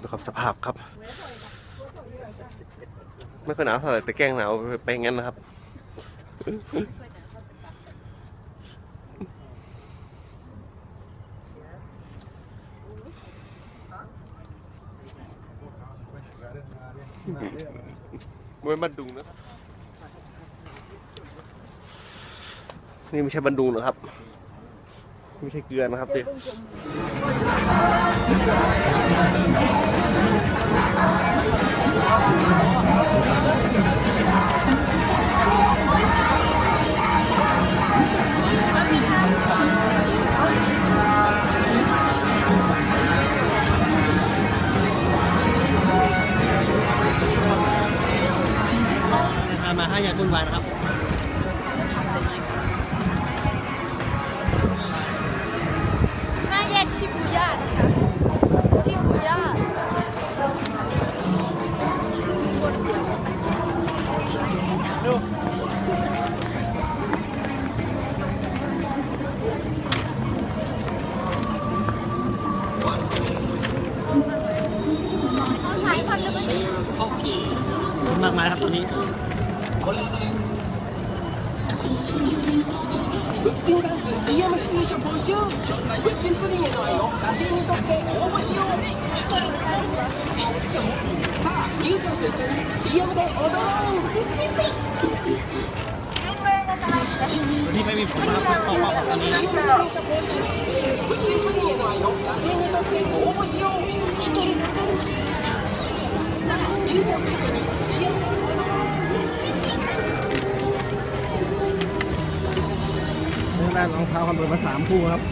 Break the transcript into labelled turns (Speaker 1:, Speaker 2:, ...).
Speaker 1: ดูครับสภาพครับ ไม่ค่อยหนาวเท่าไหร่แต่แกล้งหนาวไปงั้นนะครับเว้ยบันดุงนะครับนี่ไม่ใช่บันดุงนะครับ ไม่ใช่เกลือนะครับดิมาห้าอย่างวุ่นวายนะครับ
Speaker 2: ห้าแยกชิบูย่านะคะชิบูย่า
Speaker 1: มากมายครับตอนนี้
Speaker 3: プッチンダンス CM 出演者募集ブッチンプリンへの愛を写真に撮って応募しようのはセションさあゆうと一緒に CM で踊ろうブッチンプリン CM 出演者募チンプリンへの愛を写真に撮って応募しよう一人のはゆちゃと一緒に
Speaker 1: ด้รองเท้าคอนเวิร์มาสามคู่ครับ